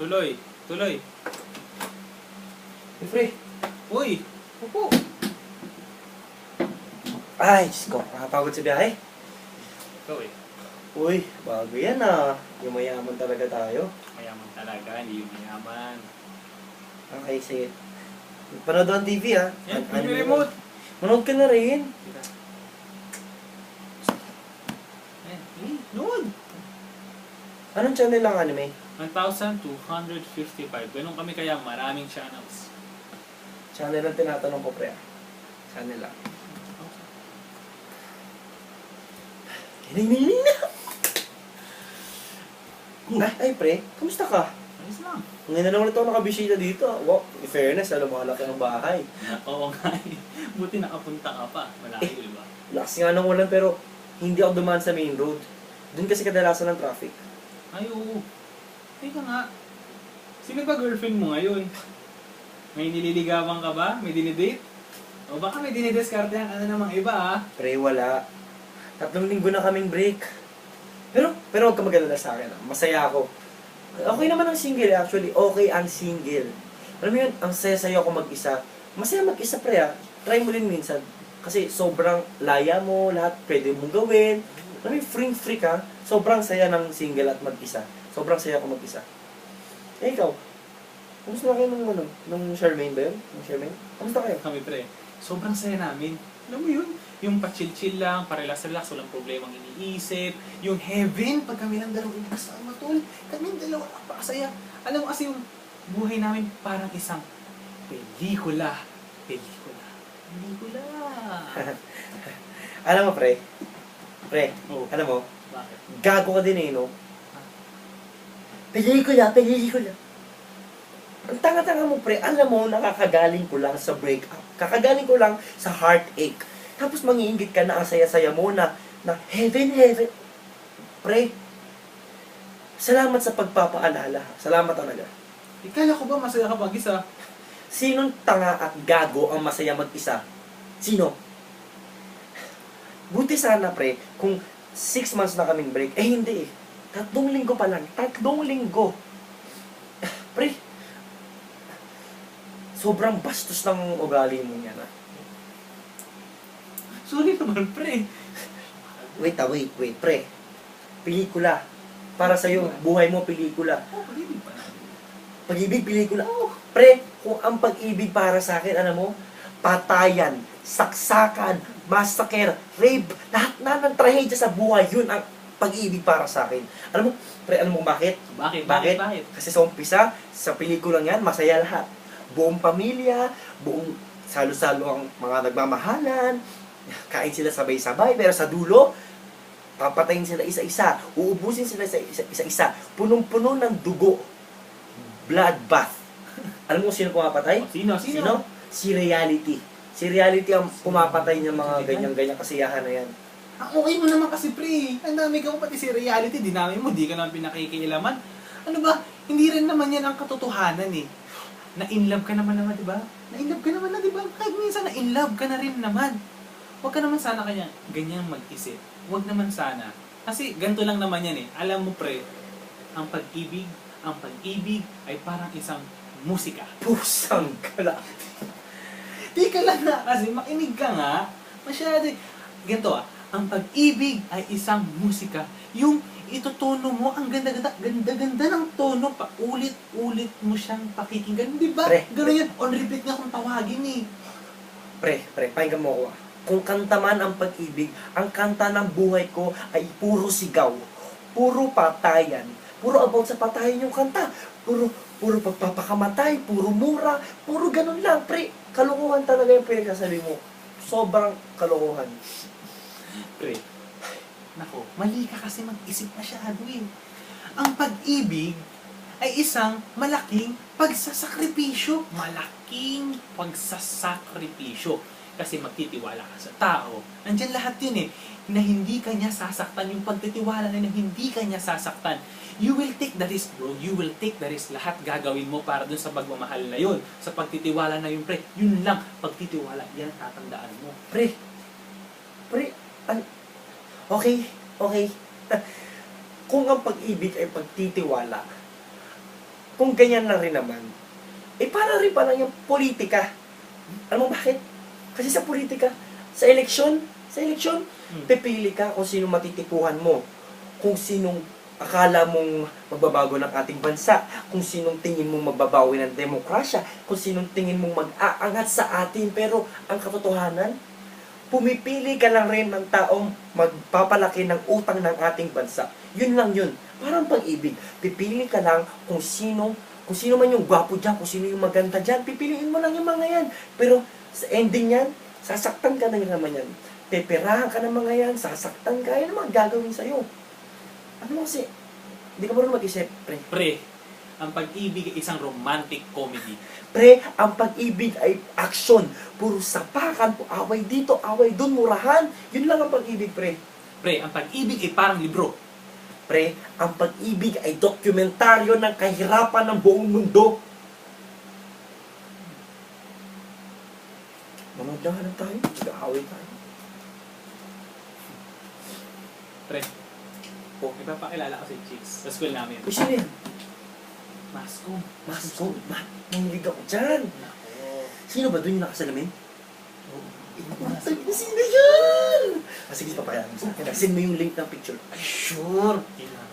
Tuloy. Tuloy. Pre. Uy! Upo! Ay, Diyos ko. Nakapagod sa biyahe. Ikaw eh. Uy, bago yan ah. Yung mayaman talaga tayo. Mayaman talaga, hindi yung mayaman. Okay, sige. Panood ang TV ah. Yan, An- anime remote. Manood ka na rin. Eh, noon. Anong channel ang anime? 1,255. Ganun kami kaya maraming channels. Channel ang tinatanong ko, pre. ah. Channel lang. Hining-hining na! Ay, ay, pre. Kamusta ka? Ayos lang. Ngayon na lang ulit ako nakabisita dito. ah. Wow, in fairness, alam mo, malaki ang bahay. Oo nga eh. Buti nakapunta ka pa. Malayo, di ba? Lakas nga ng ulan pero hindi ako dumaan sa main road. Doon kasi kadalasan ng traffic. Ay, oo. Teka nga. Sino ba girlfriend mo ngayon? May nililigawan ka ba? May dinidate? O baka may dinidiscarte ang ano namang iba ah. Pre, wala. Tatlong linggo na kaming break. Pero, pero huwag ka mag-alala sa akin. ah. Masaya ako. Okay naman ang single actually. Okay ang single. Alam mo yun, ang saya-saya ako mag-isa. Masaya mag-isa pre ah. Try mo din minsan. Kasi sobrang laya mo, lahat pwede mong gawin. Alam mo yung free-free ka. Sobrang saya ng single at mag-isa. Sobrang saya ako mag-isa. Eh, ikaw? Kumusta na kayo nung, ano, nung Charmaine ba yun? Nung Charmaine? Kumusta kayo? Kami pre, sobrang saya namin. Alam mo yun? Yung pa-chill-chill lang, pa-relax-relax, walang problemang iniisip. Yung heaven, pag kami lang dalawa kasama tol, kami dalawa napakasaya. Alam mo kasi yung buhay namin parang isang pelikula. Pelikula. Pelikula. Alam mo, pre? Pre, oh, alam mo, bakit? gago ka din eh, no? Pelikula, pelikula. Ang tanga-tanga mo, pre. Alam mo, nakakagaling ko lang sa breakup. Kakagaling ko lang sa heartache. Tapos mangiingit ka na ang saya-saya mo na, na heaven, heaven. Pre, salamat sa pagpapaalala. Salamat talaga. Ikala ko ba masaya ka pag isa? Sinong tanga at gago ang masaya mag-isa? Sino? Buti sana, pre, kung six months na kaming break. Eh, hindi eh. Tatlong linggo pa lang. Tatlong linggo. Pre, sobrang bastos ng ugali mo yan, ah. Sorry naman pre. Wait, ah, wait, wait, pre. Pelikula. Para sa'yo, buhay mo, pelikula. Oh, pag-ibig pa. Pag-ibig, pelikula. Oh, pre, kung ang pag-ibig para sa akin, ano mo, patayan, saksakan, massacre, rape, lahat na ng trahedya sa buhay, yun ang pag-ibig para sa akin. Alam mo, pre, alam mo bakit? Bakit? Bakit? Bakit? Bakit? Kasi sa umpisa, sa pelikulang yan, masaya lahat. Buong pamilya, buong salo-salo ang mga nagmamahalan, kain sila sabay-sabay, pero sa dulo, papatayin sila isa-isa, uubusin sila sa isa- isa-isa, punong-puno ng dugo, bloodbath. Alam mo sino pumapatay? Sino? Sino? Sino? Si reality. Si reality ang pumapatay ng mga ganyan-ganyan kasiyahan na yan. Ang okay mo naman kasi pre. Ang dami ka mo pati si reality, dinami mo, di ka naman pinakikialaman. Ano ba? Hindi rin naman yan ang katotohanan eh. Na in love ka naman naman, di ba? Na in love ka naman na, di ba? Kahit minsan na in love ka na rin naman. Huwag ka naman sana kanya ganyan mag-isip. Huwag naman sana. Kasi ganito lang naman yan eh. Alam mo pre, ang pag-ibig, ang pag-ibig ay parang isang musika. Pusang kala. Di ka lang nga kasi makinig ka nga. Masyado. Ganito ah, ang pag-ibig ay isang musika. Yung itutono mo, ang ganda-ganda, ganda-ganda ng tono, pa ulit-ulit mo siyang pakikinggan. Di ba? Pre, Ganun yan. On repeat nga kung tawagin eh. Pre, pre, pakinggan mo ako ah. Kung kanta man ang pag-ibig, ang kanta ng buhay ko ay puro sigaw, puro patayan, puro about sa patayan yung kanta, puro, puro pagpapakamatay, puro mura, puro ganun lang, pre. Kalokohan talaga yung pinagsasabi mo. Sobrang kalokohan. Pre, nako, mali ka kasi mag-isip masyado eh. Ang pag-ibig ay isang malaking pagsasakripisyo. Malaking pagsasakripisyo. Kasi magtitiwala ka sa tao. Andyan lahat yun eh. Na hindi ka niya sasaktan. Yung pagtitiwala na hindi ka niya sasaktan. You will take the risk, bro. You will take the risk. Lahat gagawin mo para dun sa pagmamahal na yun. Sa pagtitiwala na yun, pre. Yun lang. Pagtitiwala, yan tatandaan mo. Pre, pre, an, okay, okay. Kung ang pag-ibig ay pagtitiwala, kung ganyan lang rin naman, eh para rin pala yung politika. Alam mo bakit? Kasi sa politika, sa eleksyon, sa eleksyon, Hmm. pipili ka kung sino matitikuhan mo. Kung sinong akala mong magbabago ng ating bansa, kung sinong tingin mong magbabawi ng demokrasya, kung sinong tingin mong mag-aangat sa atin. Pero ang katotohanan, pumipili ka lang rin ng taong magpapalaki ng utang ng ating bansa. Yun lang yun. Parang pag-ibig. Pipili ka lang kung sino, kung sino man yung gwapo dyan, kung sino yung maganda dyan, pipiliin mo lang yung mga yan. Pero sa ending yan, sasaktan ka na naman yan. Peperahan ka ng mga yan, sasaktan ka, yan ang mga gagawin sa'yo. Ano mo kasi, hindi ka marunong mag-isip, pre. Pre, ang pag-ibig ay isang romantic comedy. Pre, ang pag-ibig ay action. Puro sapakan, away dito, away dun, murahan. Yun lang ang pag-ibig, pre. Pre, ang pag-ibig ay parang libro. Pre, ang pag-ibig ay dokumentaryo ng kahirapan ng buong mundo. Mamagdahan tayo, nag-aaway tayo. Pre, Oh. ipapakilala ko si Chicks sa school namin. Uy, sino yan? Masko. Masko, ma, nangilig ako dyan. Nako. Sino ba doon yung nakasalamin? Oo. Sabi ko, sino yan? Ah, sige, papakilala mo sa akin. Send mo yung link ng picture. Ay, sure. Kailangan.